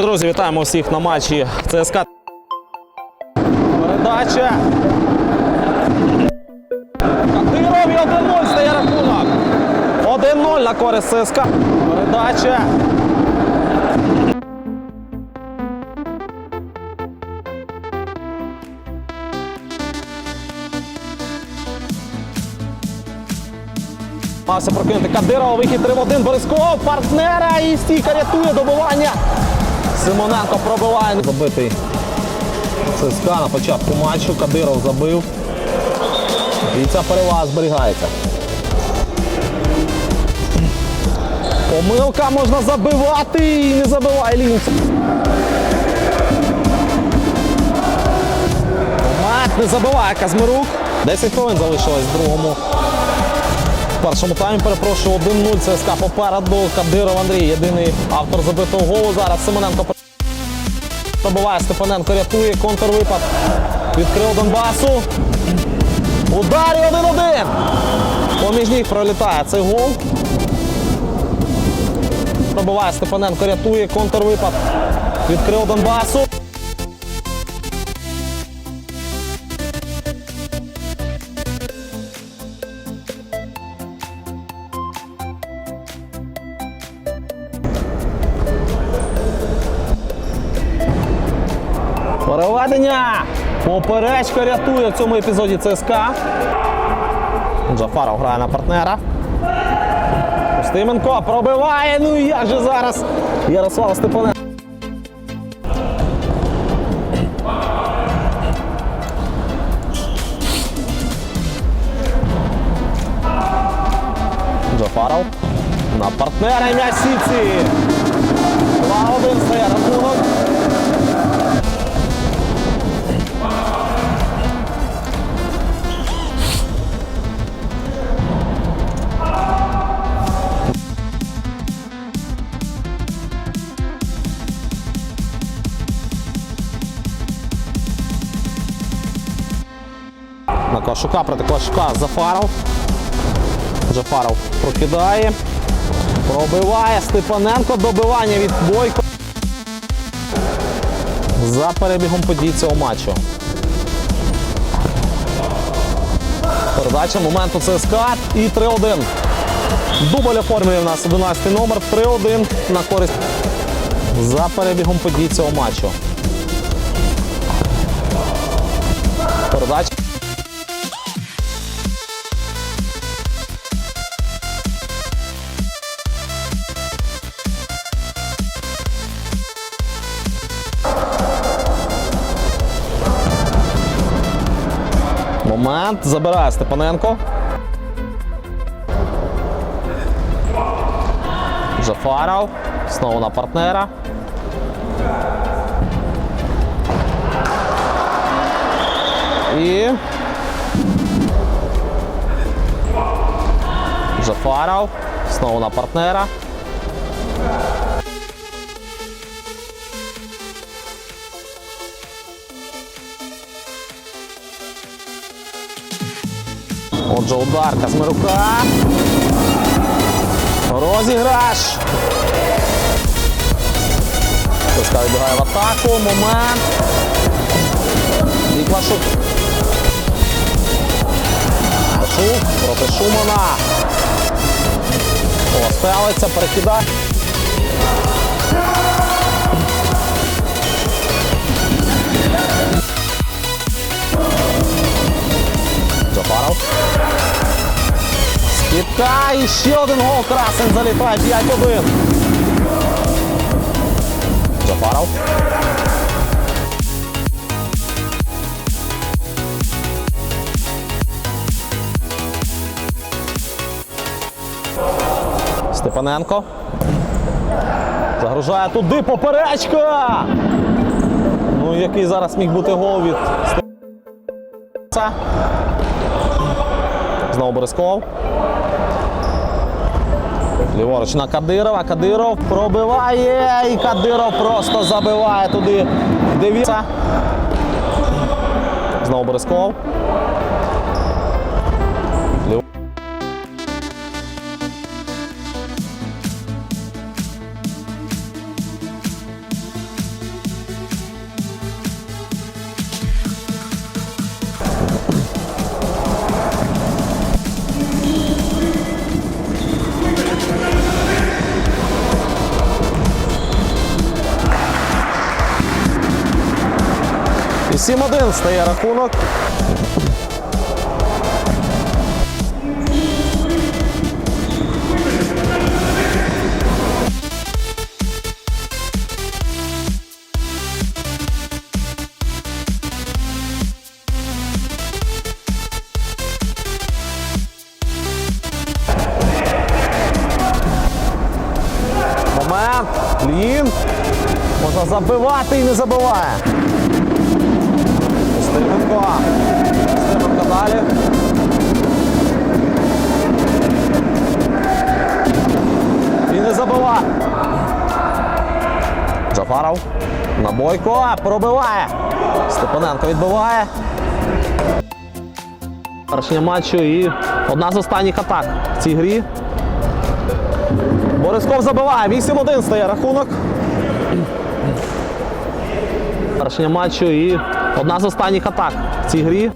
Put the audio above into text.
Що, друзі, вітаємо всіх на матчі ЦСКА. Передача. Кадиров і 1-0 стає рахунок. 1-0 на користь ЦСКА. Передача. Мався прокинути Кадирова, вихід 3 в 1, Борисков, партнера і стійка рятує добування. Симоненко пробиває. Забитий ЦСКА на початку матчу. Кадиров забив. І ця перевага зберігається. Помилка можна забивати і не забиває Лінц. Момент не забиває Казмирук. 10 хвилин залишилось в другому. Першому таймі перепрошую 1-0 ЦСКА попереду. Кадиров Андрій, єдиний автор забитого голу. Зараз Симоненко пробиває, Степаненко рятує, контрвипад. Відкрив Донбасу. Удар і 1-1. Поміж ніг пролітає цей гол. Пробиває Степаненко, рятує, контрвипад. Відкрив Донбасу. Переведення! Поперечка рятує в цьому епізоді ЦСКА. Джафаров грає на партнера. Устименко пробиває. Ну і як же зараз Ярослав Степаненко. Джафаров на партнера і На Квашука проти Зафаров. Зафаров прокидає. Пробиває Степаненко. Добивання від Бойко. За перебігом подій цього матчу. Передача моменту ЦСКА і 3-1. Дубль оформлює в нас 11 номер. 3-1 на користь. За перебігом подій цього матчу. Передача. Момент. Забирає Степаненко. Джафаров. Знову на партнера. І. Джафаров. Знову на партнера. Отже, удар Казмирука. Розіграш. ЦСКА відбігає в атаку. Момент. І Квашук. Квашук проти Шумана. О, перекидає. І ще один гол. Красен залітає 5-1. Джафаров. Степаненко. Загружає туди поперечка. Ну, який зараз міг бути гол від Степаненка. Знову Борисков. Ліворуч на Кадирова. Кадиров пробиває. І Кадиров просто забиває туди. Дивіться. Знову Борисков. 8-1 стає рахунок. Момент. Лін. Можна забивати і не забиває. На бойко. Пробиває. Степаненко відбиває. Першення матчу і одна з останніх атак в цій грі. Борисков забиває. 8-1 стає рахунок. Першення матчу і одна з останніх атак в цій грі.